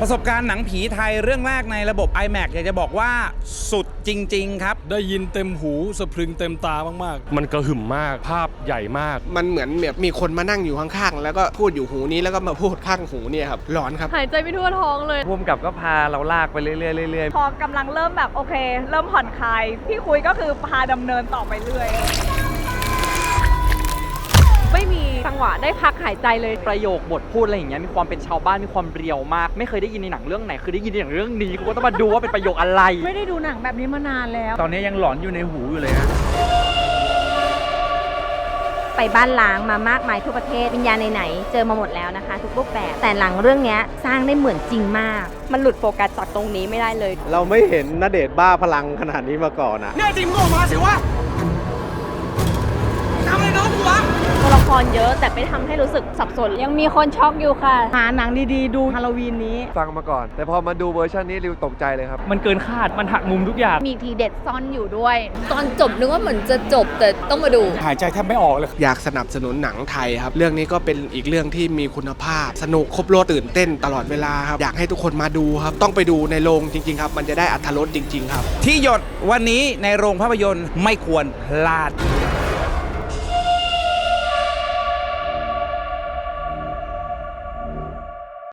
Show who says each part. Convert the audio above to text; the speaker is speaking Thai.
Speaker 1: ประสบการณ์หนังผีไทยเรื่องแรกในระบบ iMac อยากจะบอกว่าสุดจริง ๆ ครับ
Speaker 2: ได้ยินเต็มหูสะพรึงเต็มตามาก
Speaker 3: มันกระหึ่มมากภาพใหญ่มาก
Speaker 4: มันเหมือนแบบมีคนมานั่งอยู่ข้างๆ แล้วก็พูดอยู่หูนี้แล้วก็มาพูดข้างหูเนี่ยครับหลอนครับ
Speaker 5: หายใจไม่ทั่วท้องเลย
Speaker 6: พุ่มกับก็พาเราลากไปเรื่อยๆเรื่อย
Speaker 7: พอกำลังเริ่มแบบโอเค เริ่มผ่อนคลาย พี่คุยก็คือพาดำเนินต่อไปเรื่อย
Speaker 5: งหวะได้พักหายใจเลย
Speaker 6: ประโยคบทพูดอะไรอย่างเงี้ยมีความเป็นชาวบ้านมีความเรียวมาก ไม่เคยได้ยินในหนังเรื่องไหนคือได้ยินในหนังเรื่องนี้กูก็ต้องมาดูว่าเป็นประโยคอะไร
Speaker 7: ไม่ได้ดูหนังแบบนี้มานานแล้ว
Speaker 6: ตอนนี้ยังหลอนอยู่ในหูอยู่เลยฮะ
Speaker 8: ไปบ้านล้างมามากมายทั่วประเทศวิญญาณไหนๆเจอมาหมดแล้วนะคะ ทุกรูปแบบแต่หลังเรื่องเนี้ยสร้างได้เหมือนจริงมาก
Speaker 5: มันหลุดโฟกัสจากตรงนี้ไม่ได้เลย
Speaker 9: เราไม่เห็นนเดชน์บ้าพลังขนาดนี้มาก่อนอะ
Speaker 5: ตัวละ ครเยอะ แต่ไม่ทำให้รู้สึกสับสน
Speaker 7: ยังมีคนช็อกอยู่ค่ะ หาหนังดีๆ ดูฮาโลวีนนี้
Speaker 9: ฟังมาก่อน แต่พอมาดูเวอร์ชันนี้ริวตกใจเลยครับ
Speaker 6: มันเกินคาดมันหักมุมทุกอย่าง
Speaker 5: มีทีเด็ดซ่อนอยู่ด้วย ตอนจบนึกว่าเหมือนจะจบแต่ต้องมาดู
Speaker 2: หายใจแทบไม่ออกเลย
Speaker 4: อยากสนับสนุนหนังไทยครับ เรื่องนี้ก็เป็นอีกเรื่องที่มีคุณภาพ สนุกครบรถตื่นเต้นตลอดเวลาครับ อยากให้ทุกคนมาดูครับ ต้องไปดูในโรงจริงๆครับ มันจะได้อัธรสจริง ๆ ครับ
Speaker 1: ที่หยดวันนี้ในโรงภาพยนตร์ไม่ควรพลาด